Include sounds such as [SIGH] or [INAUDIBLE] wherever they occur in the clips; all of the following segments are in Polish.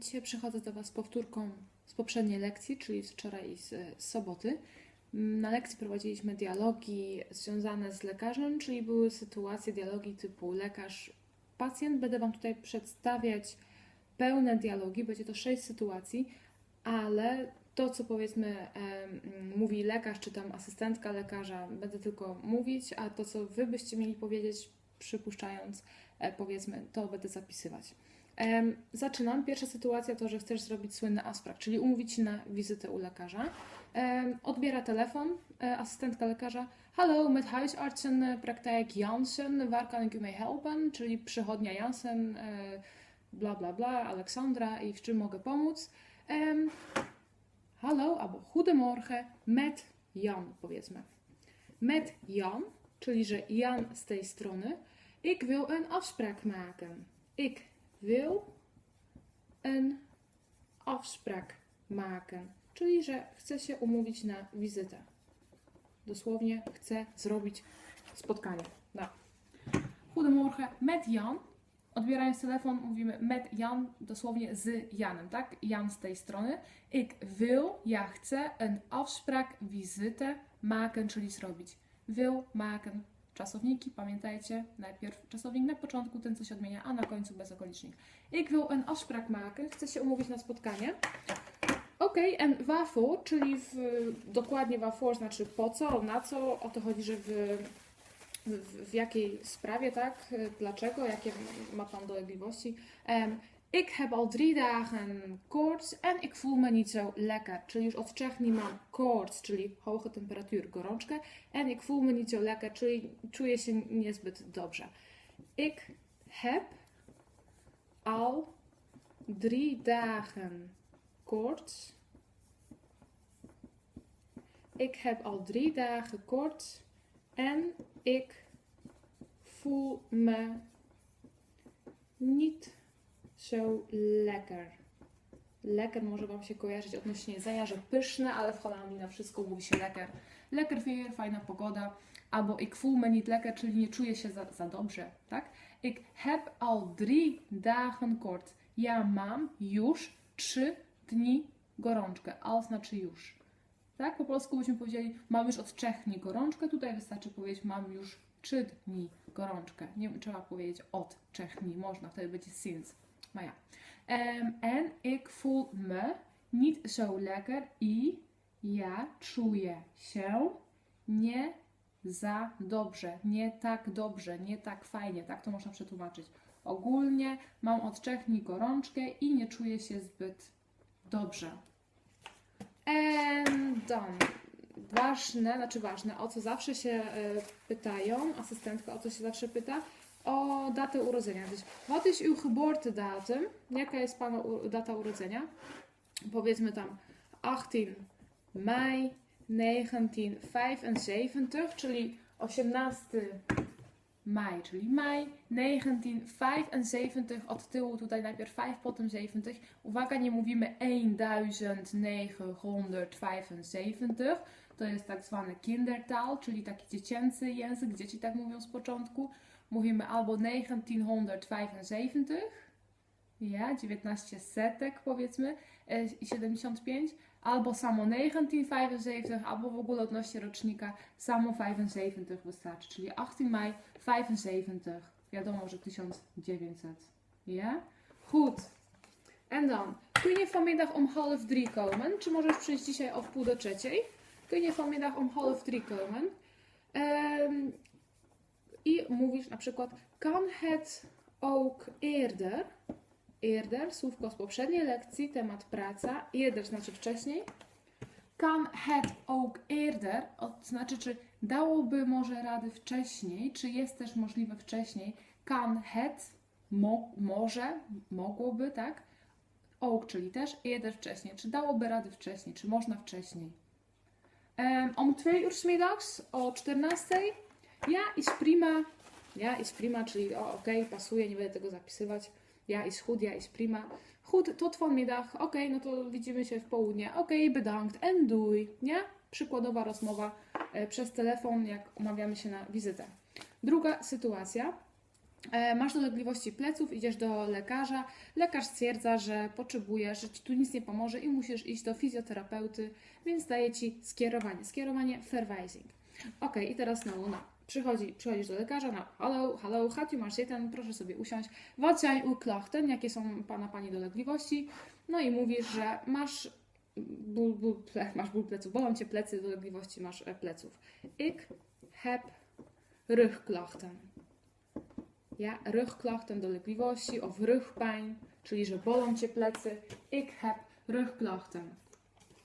dzisiaj przychodzę do Was z powtórką z poprzedniej lekcji, czyli z wczoraj i z, z soboty. Na lekcji prowadziliśmy dialogi związane z lekarzem, czyli były sytuacje, dialogi typu lekarz-pacjent. Będę Wam tutaj przedstawiać pełne dialogi, będzie to sześć sytuacji, ale to, co powiedzmy mówi lekarz, czy tam asystentka lekarza, będę tylko mówić, a to, co Wy byście mieli powiedzieć, przypuszczając, e, powiedzmy, to będę zapisywać. Zaczynam. Pierwsza sytuacja to, że chcesz zrobić słynny asprak, czyli umówić się na wizytę u lekarza. Odbiera telefon, e, asystentka lekarza. Hallo, met huisartsen praktijk Jansen, waar kan ik u mee helpen? Czyli przychodnia Jansen, e, bla bla bla, Aleksandra i w czym mogę pomóc? Hallo, albo goedemorgen, met Jan, powiedzmy. Met Jan, czyli że Jan z tej strony. Ik wil een afspraak maken. Ik wil een afspraak maken. Czyli, że chcę się umówić na wizytę. Dosłownie chcę zrobić spotkanie. No. Goedemorgen, met Jan. Odbierając telefon mówimy met Jan, dosłownie z Janem, tak? Jan z tej strony. Ik wil, ja chcę, een afspraak, wizytę, maken, czyli zrobić. Wil, maken, czasowniki, pamiętajcie, najpierw czasownik na początku, ten co się odmienia, a na końcu bezokolicznik. Ik wil een afspraak maken, chcę się umówić na spotkanie. Okej, en waarvoor, czyli w, dokładnie waarvoor znaczy po co, na co, o to chodzi, że w, w, w jakiej sprawie, tak, dlaczego, jakie ma Pan dolegliwości. Em, ik heb al drie dagen koorts en ik voel me niet zo lekker. Czyli już od trzech mam koorts, czyli hoge temperatuur, gorączkę. En ik voel me niet zo lekker, czyli czuję się niezbyt dobrze. Ik heb al drie dagen koorts. Ik heb al drie dagen koorts en ik voel me niet zo lekker. Lekker może Wam się kojarzyć odnośnie jedzenia, że pyszne, ale w Holandii na wszystko mówi się lekker. Lekker weer, fajna pogoda. Albo ik voel me niet lekker, czyli nie czuję się za, za dobrze, tak? Ik heb al drie dagen kort. Ja mam już trzy dni gorączkę. Al znaczy już. Tak? Po polsku byśmy powiedzieli, mam już od trzech dni gorączkę. Tutaj wystarczy powiedzieć, mam już trzy dni gorączkę. Nie trzeba powiedzieć od trzech dni. Można, wtedy będzie sinds. Maar ja. Em, en ik voel me niet zo lekker i ja czuję się nie za dobrze, nie tak dobrze, nie tak fajnie, tak to można przetłumaczyć. Ogólnie mam od trzech dni gorączkę i nie czuję się zbyt dobrze. En dan ważne, znaczy ważne, o co zawsze się e, pytają, asystentka o co się zawsze pyta, o datę urodzenia. Dus wat is uw geboortedatum? Jaka jest Pana data urodzenia? Powiedzmy tam 18 maj 1975, czyli 18 maj, czyli maj 1975, od tyłu tutaj najpierw 5, potem 70. Uwaga, nie mówimy 1975, to jest tak zwany kindertaal, czyli taki dziecięcy język, dzieci tak mówią z początku. Mówimy albo 1975, ja, 19 setek powiedzmy, e, i 75, albo samo 1975, albo w ogóle odnośnie rocznika samo 75 wystarczy, czyli 18 maj 75, wiadomo, że 1900, ja? Goed. En dan, kun je vanmiddag om half drie komen? Czy możesz przyjść dzisiaj o wpół do trzeciej? Kun je vanmiddag om half drie komen? Em, I mówisz na przykład, kan het ook eerder? Eerder, słówko z poprzedniej lekcji, temat praca. Eerder znaczy wcześniej. Kan het ook eerder, znaczy, czy dałoby może rady wcześniej, czy jest też możliwe wcześniej. Kan het, mo, może, mogłoby, tak? Ook, czyli też, eerder wcześniej. Czy dałoby rady wcześniej, czy można wcześniej? Em, om twee uur 's middags, o 14. Ja, is prima. Ja, is prima, czyli o, okej, pasuje, nie będę tego zapisywać. Ja, is goed, ja, is prima. Goed, tot vanmiddag. Okej, no to widzimy się w południe. Okej, bedankt en doei. Nie? Przykładowa rozmowa e, przez telefon, jak umawiamy się na wizytę. Druga sytuacja. E, Masz dolegliwości pleców, idziesz do lekarza. Lekarz stwierdza, że potrzebujesz, że ci tu nic nie pomoże i musisz iść do fizjoterapeuty, więc daje ci skierowanie. Skierowanie Verweising. Ok, i teraz znowu no. Przychodzi, przychodzisz do lekarza, no, hallo, gaat u maar zitten, proszę sobie usiąść. Wat zijn uw klachten? Jakie są pana, pani dolegliwości? No i mówisz, że masz ból, ból, ple, [LAUGHS] masz ból pleców, bolą cię plecy, dolegliwości masz e, pleców. Ik heb rugklachten. Ja, rugklachten, dolegliwości of rugpijn, czyli że bolą cię plecy. Ik heb rugklachten.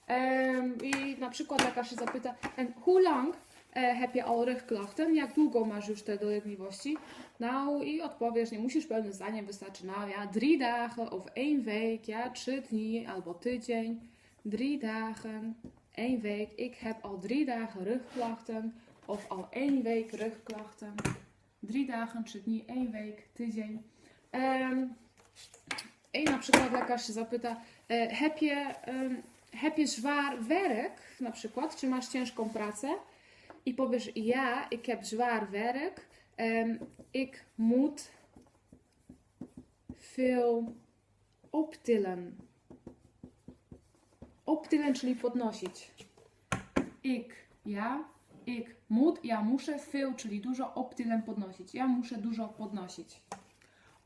Em, I na przykład lekarz się zapyta, en hoe lang heb je al rugklachten? Jak długo masz już te dolegliwości? Nou, i odpowiesz, nie musisz pełnym zdaniem, wystarczy, nou ja, drie dagen of één week, ja, trzy dni albo tydzień. Drie dagen, één week. Ik heb al drie dagen rugklachten of al één week rugklachten. Drie dagen, trzy dni, één week, tydzień. Em, I na przykład lekarz się zapyta, heb je, em, heb je zwaar werk, na przykład, czy masz ciężką pracę? I powiesz, ja, ik heb zwaar werk. Em, ik moet veel optillen. Optillen, czyli podnosić. Ik, ja, ik moet, ja muszę, veel, czyli dużo, optillen podnosić. Ja muszę dużo podnosić.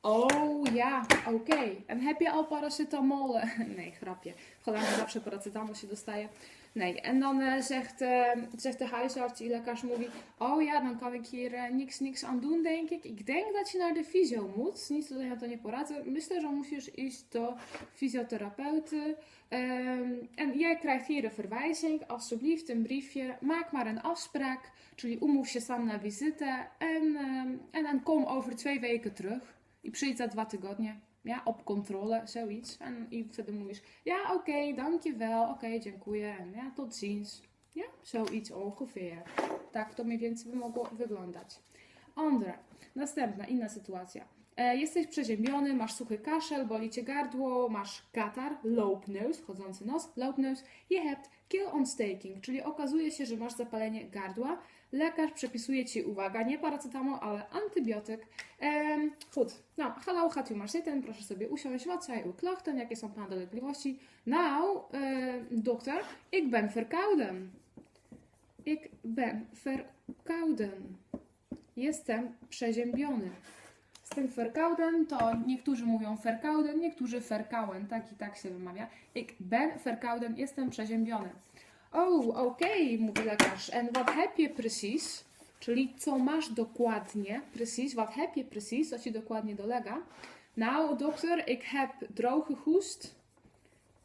Oh ja, oké. En heb je al paracetamol? [LAUGHS] Nee, grapje. W Holandii zawsze paracetamol się dostaje. Nee, en dan eh, zegt, eh, zegt de huisarts, lekkers mówi, oh ja, dan kan ik hier eh, niks, niks aan doen, denk ik. Ik denk dat je naar de fysio moet. Nic tutaj na to nie poradzę. Myślę, że musisz iść do fizjoterapeuty. Ehm, en jij krijgt hier een verwijzing. Alsjeblieft, een briefje. Maak maar een afspraak. Czyli umów się sam na wizytę. En, en dan kom over twee weken terug. I przyjdź za dwa tygodnie. Ja, op controle, zoiets. En i wtedy mówisz, ja oké, dankjewel, oké, dziękuję. En ja, tot ziens. Ja, zoiets ongeveer. Tak to mniej więcej by mogło wyglądać. Andere, następna, inna sytuacja. E, jesteś przeziębiony, masz suchy kaszel, boli cię gardło, masz katar, loopneus, chodzący nos, loopneus. Je hebt keelontsteking, czyli okazuje się, że masz zapalenie gardła. Lekarz przepisuje ci, uwaga, nie paracetamol, ale antybiotyk. Ehm, goed, nou, hallo, gaat u maar zitten, proszę sobie usiąść. Wat zijn uw klachten? Jakie są pana dolegliwości? Nou, e, dokter, ik ben verkouden. Ik ben verkouden. Jestem przeziębiony. Z tym verkouden to niektórzy mówią verkouden, niektórzy verkouden, tak i tak się wymawia. Ik ben verkouden, jestem przeziębiony. Oh, oké, mówi lekarz. En wat heb je precies? Czyli co masz dokładnie, precies, wat heb je precies, co ci dokładnie dolega. Nou, dokter, ik heb droge hoest.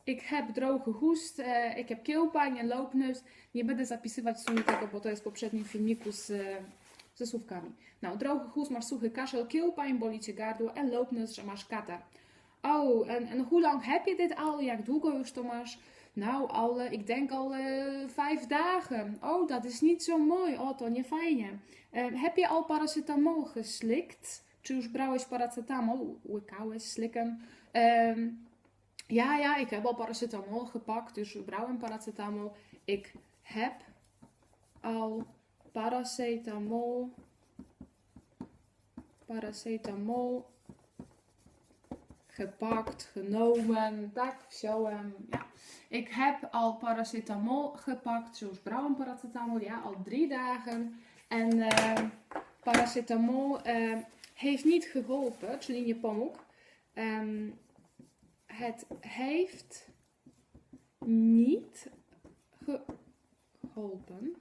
Ik heb droge hoest, e, ik heb keelpijn en loopneus. Nie będę zapisywać w sumie tego, bo to jest w poprzednim filmiku z, e, ze słówkami. Nou, droge hoest, masz suchy kaszel, keelpijn, boli cię gardło en loopneus, że masz katar. Oh, en, en hoe lang heb je dit al? Jak długo już to masz? Nou, al, ik denk al eh, vijf dagen. Oh, dat is niet zo mooi. O, to nie fajnie. Eh, heb je al paracetamol geslikt? Czy już brałeś paracetamol? Łykałeś, slikken? Ehm, ja, ja, ik heb al paracetamol gepakt. Dus brałem paracetamol. Ik heb al paracetamol. Paracetamol gepakt, genomen. Tak, wziąłem. Ja. Ik heb al paracetamol gepakt. Zoals brauwen paracetamol. Ja, al drie dagen. En eh, paracetamol eh, heeft niet geholpen, czyli nie pomógł. Ehm, het heeft niet geholpen.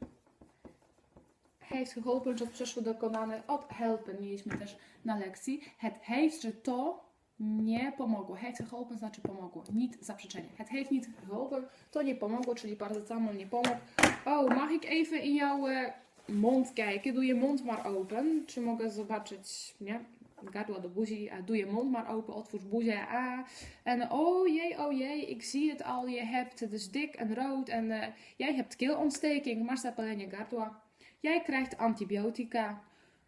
Heeft geholpen, to przeszło dokonane od helpen. Mieliśmy też na lekcji. Het heeft, że to nie pomogło. Heeft geholpen znaczy pomogło. Niet zaprzeczenie. Het heeft niet geholpen, to nie pomogło, czyli paracetamol nie pomógł. Oh, mag ik even in jouw eh, mond kijken? Doe je mond maar open. Czy mogę zobaczyć, nie? Gardła do buzi, doe je mond maar open, otwórz buzię, a. En oh jee, oh jee, ik zie het al, je hebt, het is dik en rood en eh, jij hebt keelontsteking, masz zapalenie gardła. Jij krijgt antibiotica.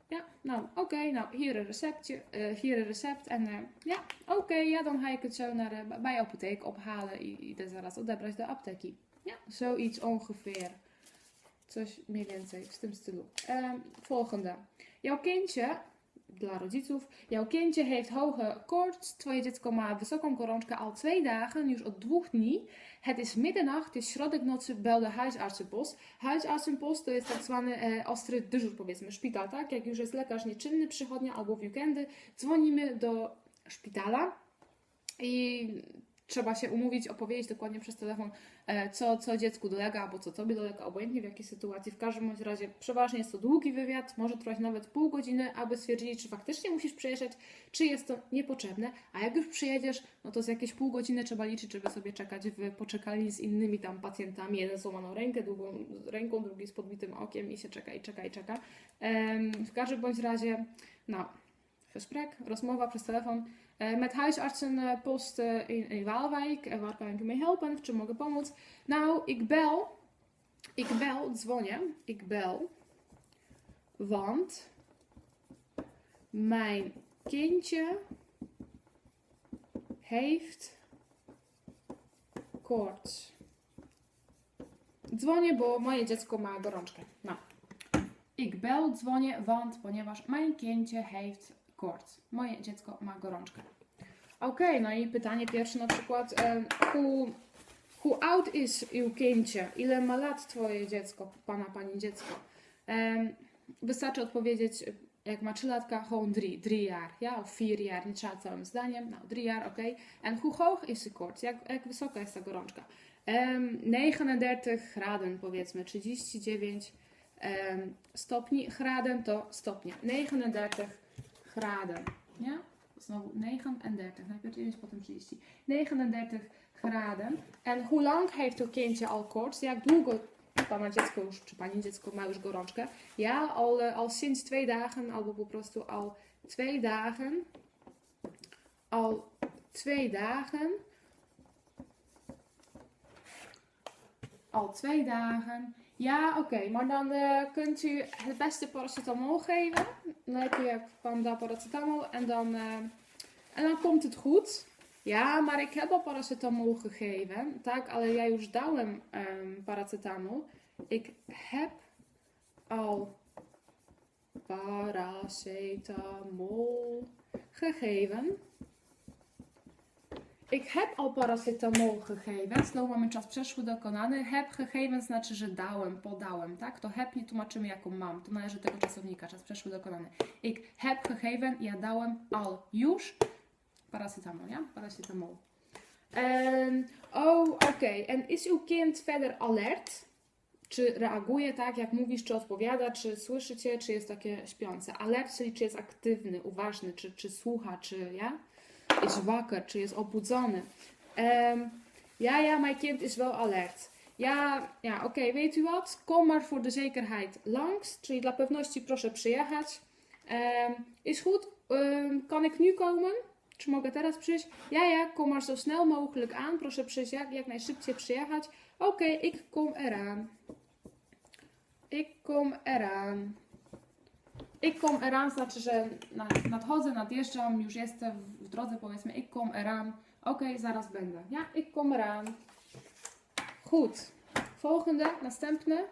Ja, nou oké, nou hier een receptje, eh, hier een recept en eh, ja, oké, ja dan ga ik het zo naar de, bij de apotheek ophalen i idę zaraz odebrać do apteki. Ja, zoiets ongeveer. Coś mniej więcej w tym stylu. Volgende. Jouw kindje, dla rodziców. Jouw kindje heeft hoge koorts. Twoje dziecko ma wysoką gorączkę al twee dagen, już od dwóch dni. Het is middernacht, het is środek nocy, bel de huisartsenpost. Huisartsenpost to jest tak zwany e, ostry dyżur, powiedzmy, szpital, tak? Jak już jest lekarz nieczynny, przychodnia albo w weekendy, dzwonimy do szpitala i trzeba się umówić, opowiedzieć dokładnie przez telefon, e, co, co dziecku dolega, albo co tobie dolega, obojętnie w jakiej sytuacji. W każdym bądź razie przeważnie jest to długi wywiad, może trwać nawet pół godziny, aby stwierdzić, czy faktycznie musisz przyjeżdżać, czy jest to niepotrzebne, a jak już przyjedziesz, no to z jakieś pół godziny trzeba liczyć, żeby sobie czekać w poczekalni z innymi tam pacjentami, jeden z złamaną rękę, drugą ręką, drugi z podbitym okiem i się czeka i czeka i czeka. W każdym bądź razie, no, gesprek, rozmowa przez telefon met huisartsenpost e, in, in Waalwijk. En waar kan ik u mee helpen? Czy mogę pomóc? Nou, ik bel. Ik bel, dzwonię. Ik bel. Want mijn kindje heeft koorts. Dzwonię, bo moje dziecko ma gorączkę. No. Ik bel, dzwonię, want, ponieważ mijn kindje heeft koorts. Moje dziecko ma gorączkę. Okej, no i pytanie pierwsze na przykład, em, hoe, hoe oud is kindje? Ile ma lat twoje dziecko, pana, pani dziecko? Em, wystarczy odpowiedzieć, jak ma 3 latka, gewoon drie, drie jaar, ja, of vier jaar, nie trzeba całym zdaniem, no, drie jaar, oké. En hoe hoog is de koorts? Jak, jak wysoka jest ta gorączka? Em, 39 graden, powiedzmy, 39 em, stopni, graden to stopnie, 39 graden, ja? Znowu 39, najpierw 9, potem 30. 39 graden. En hoe lang heeft uw kindje al koorts? Jak długo pana dziecko już, czy pani dziecko ma już gorączkę? Ja, al, eh, al sinds twee dagen, albo po prostu al twee dagen. Al twee dagen. Al twee dagen. Ja, oké, maar dan eh, kunt u het beste paracetamol geven. Dan heb je panda paracetamol en dan, eh, en dan komt het goed. Ja, maar ik heb al paracetamol gegeven. Tak, ale ja już paracetamol. Ik heb al paracetamol gegeven. Ik heb al paracetamol gegeven. Znowu mamy czas przeszły dokonany. Heb gegeven znaczy, że dałem, podałem, tak? To heb nie tłumaczymy jako mam. To należy do tego czasownika, czas przeszły dokonany. Ik heb gegeven, ja dałem al już paracetamol, ja? Paracetamol. En, oh, oké. En is uw kind verder alert? Czy reaguje tak, jak mówisz, czy odpowiada, czy słyszy cię, czy jest takie śpiące? Alert, czyli czy jest aktywny, uważny, czy, czy słucha, czy ja? Is wakker, czy jest obudzony? Ehm, ja, ja, mijn kind is wel alert. Ja, ja, oké, weet u wat? Kom maar voor de zekerheid langs. Czyli dla pewności proszę przyjechać. Ehm, is goed. Ehm, kan ik nu komen? Czy mogę teraz przyjść? Ja, ja, kom maar zo snel mogelijk aan. Proszę przyjść jak, jak najszybciej przyjechać. Oké, ik kom eraan. Ik kom eraan. Ik kom eraan znaczy, że na- nadchodzę, nadjeżdżam, już jestem w drodze, powiedzmy, ik kom eraan. Oké, zaraz będę. Ja, ik kom eraan. Goed. Volgende, następne.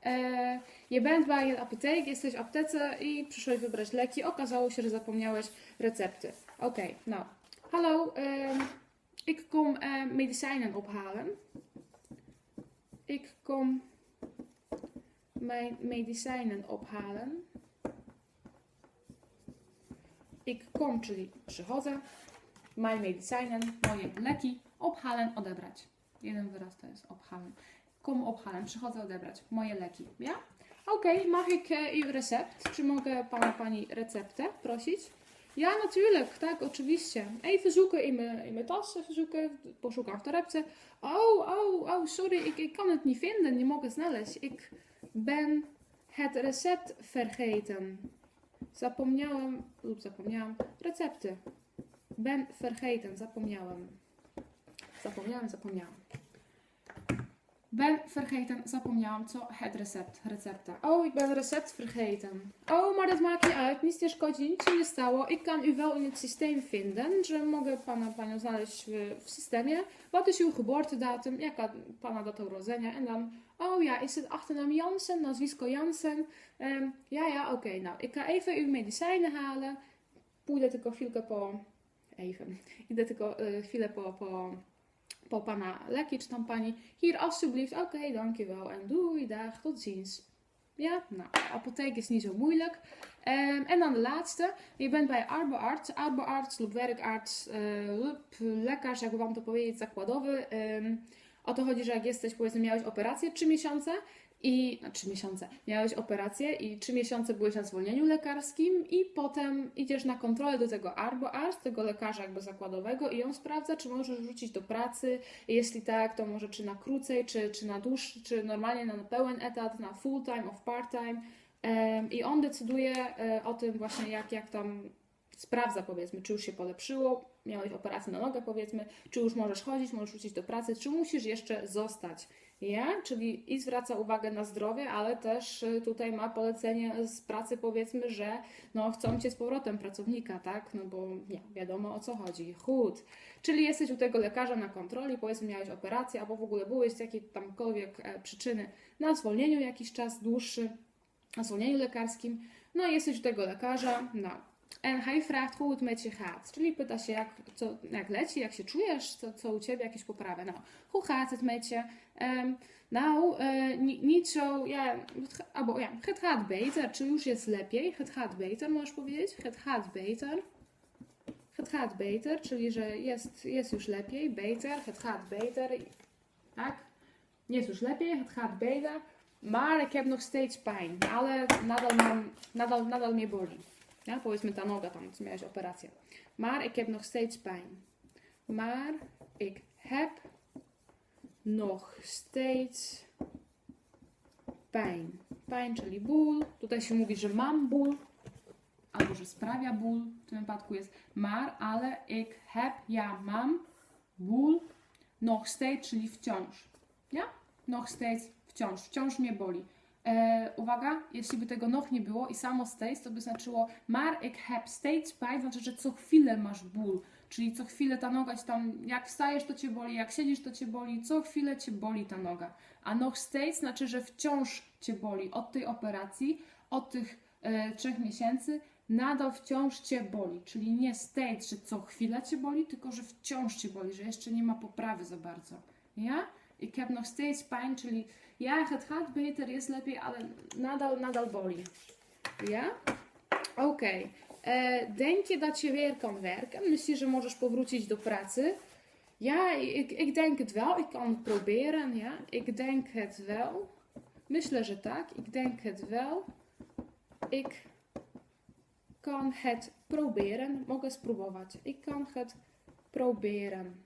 E, je bent bij een apotheek, jesteś w aptece i przyszłeś wybrać leki. Okazało się, że zapomniałeś recepty. Oké, nou. Hallo, ehm, ik kom eh, medicijnen ophalen. Ik kom mijn medicijnen ophalen. Ik kom, czyli przychodzę. Mijn medicijnen, moje leki, ophalen, odebrać. Jeden wyraz to jest ophalen. Kom ophalen, przychodzę odebrać moje leki, ja? Oké, mag ik uw recept? Czy mogę pana, pani receptę prosić? Ja, natuurlijk, tak, oczywiście. Even zoeken in mijn, tas, even zoeken, poszukam w torebce. Oh, oh, oh, sorry, ik, ik kan het niet vinden, nie mogę znaleźć. Ik ben het recept vergeten. Zapomniałem lub zapomniałam recepty. Ben vergeten, zapomniałem. Zapomniałem, zapomniałam. Ben vergeten, zapomniałam co het recept, recepta. Oh, ik ben recept vergeten. Oh, maar dat maakt niet uit, nic nie szkodzi, nic się nie stało. Ik kan u wel in het systeem vinden, że mogę pana, panią znaleźć w, w systemie. Wat is uw geboortedatum? Jaka pana data urodzenia? En dan, Oh ja, is het achternaam Jansen, nazwisko Jansen? Em, ja, ja, oké. Nou, ik ga even uw medicijnen halen. Pójdę tylko chwilkę po... Even. Idę tylko e, chwilę po, po, po pana leki, czy tam pani. Hier, alsjeblieft. Oké, dankjewel. En doei, dag, tot ziens. Ja, nou, apotheek is niet zo moeilijk. Ehm, en dan de laatste. Je bent bij arbeidsarts, arbeidsarts lub werkarts e, lub lekarz, jak wam to o to chodzi, że jak jesteś, powiedzmy, miałeś operację 3 miesiące i no, 3 miesiące, miałeś operację i 3 miesiące byłeś na zwolnieniu lekarskim i potem idziesz na kontrolę do tego arbeidsarts, tego lekarza jakby zakładowego i on sprawdza, czy możesz wrócić do pracy. Jeśli tak, to może czy na krócej, czy, czy na dłuższy, czy normalnie na pełen etat, na full time, of part time. I on decyduje e, o tym właśnie, jak, jak tam sprawdza, powiedzmy, czy już się polepszyło, miałeś operację na nogę, powiedzmy, czy już możesz chodzić, możesz wrócić do pracy, czy musisz jeszcze zostać. Ja, czyli i zwraca uwagę na zdrowie, ale też y, tutaj ma polecenie z pracy, powiedzmy, że no, chcą cię z powrotem pracownika, tak? No bo nie, wiadomo o co chodzi. Chód. Czyli jesteś u tego lekarza na kontroli, powiedzmy, miałeś operację, albo w ogóle byłeś z jakiejś tamkolwiek e, przyczyny na zwolnieniu jakiś czas dłuższy, na zwolnieniu lekarskim, no i jesteś u tego lekarza, no. En hij vraagt hoe het met je gaat. Czyli pyta się, jak, co, jak leci, jak się czujesz, co, co u ciebie, jakieś poprawy. Nou, hoe gaat het met je? Ehm, nou, eh, ni- niet zo, ja, het, albo ja, het gaat beter. Czy już jest lepiej? Het gaat beter, możesz powiedzieć? Het gaat beter. Het gaat beter, czyli że jest, jest już lepiej. Beter, het gaat beter. Tak? Jest już lepiej, het gaat beter. Maar ik heb nog steeds pijn. Ale nadal, mam, nadal, nadal mnie boli. Ja, powiedzmy ta noga tam, co miałeś operację. Maar ik heb nog steeds pijn. Maar ik heb nog steeds pijn. Pijn, czyli ból. Tutaj się mówi, że mam ból, albo że sprawia ból. W tym wypadku jest maar, ale ik heb, ja mam ból. Nog steeds, czyli wciąż. Ja? Nog steeds, wciąż. Wciąż mnie boli. E, uwaga, jeśli by tego noch nie było i samo steeds, to by znaczyło maar ik heb steeds pijn, znaczy, że co chwilę masz ból. Czyli co chwilę ta noga ci tam, jak wstajesz to cię boli, jak siedzisz to cię boli, co chwilę cię boli ta noga. A noch steeds znaczy, że wciąż cię boli od tej operacji, od tych e, trzech miesięcy, nadal wciąż cię boli. Czyli nie steeds, że co chwilę cię boli, tylko że wciąż cię boli, że jeszcze nie ma poprawy za bardzo. Ja? Ik heb nog steeds pijn, czyli ja, het gaat beter, jest lepiej, ale nadal, nadal boli. Ja? Oké. Eh, denk je dat je weer kan werken? Myślisz, że możesz powrócić do pracy? Ja, ik, ik denk het wel. Ik kan het proberen, ja. Ik denk het wel. Myślę, że tak. Ik denk het wel. Ik kan het proberen. Mogę spróbować. Ik kan het proberen.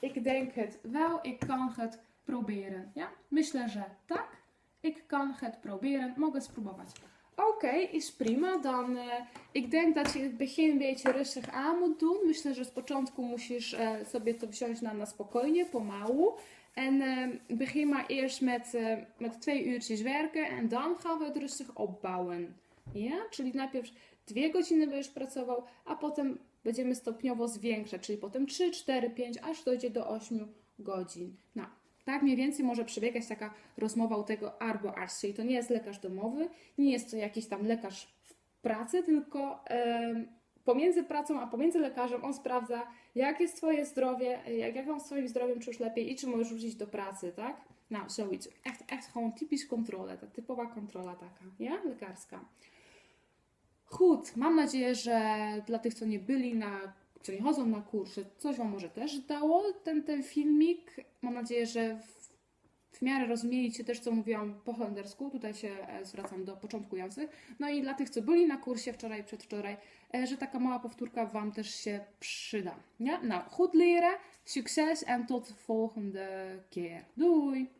Ik denk het wel. Ik kan het proberen. Ja, myślę, że tak. Ik kan het proberen. Mogę spróbować. Oké, is prima. Dan, eh, ik denk dat je het begin een beetje rustig aan moet doen. Myślę, że z początku musisz eh, sobie to wziąć na, na spokojnie, pomału. En eh, begin maar eerst met, eh, met twee uurtjes werken en dan gaan we het rustig opbouwen. Ja, czyli najpierw dwie godziny będziesz pracował, a potem będziemy stopniowo zwiększać, czyli potem 3, 4, 5, aż dojdzie do 8 godzin. No, tak mniej więcej może przebiegać taka rozmowa u tego arboarz, czyli to nie jest lekarz domowy, nie jest to jakiś tam lekarz w pracy, tylko em, pomiędzy pracą a pomiędzy lekarzem on sprawdza, jak jest Twoje zdrowie, jak, jak mam z Twoim zdrowiem, już lepiej i czy możesz wrócić do pracy, tak? Nou, zoiets. Echt, echt gewoon typisch controle. Ta typowa kontrola taka, ja? Lekarska. Goed, mam nadzieję, że dla tych, co nie byli na, co nie chodzą na kursy, coś Wam może też dało ten, ten filmik. Mam nadzieję, że w, w miarę rozumieliście też, co mówiłam po holendersku. Tutaj się e, zwracam do początkujących. No i dla tych, co byli na kursie wczoraj, przedwczoraj, e, że taka mała powtórka Wam też się przyda. Ja? Nou, goed leren, succes en tot de volgende keer. Doei!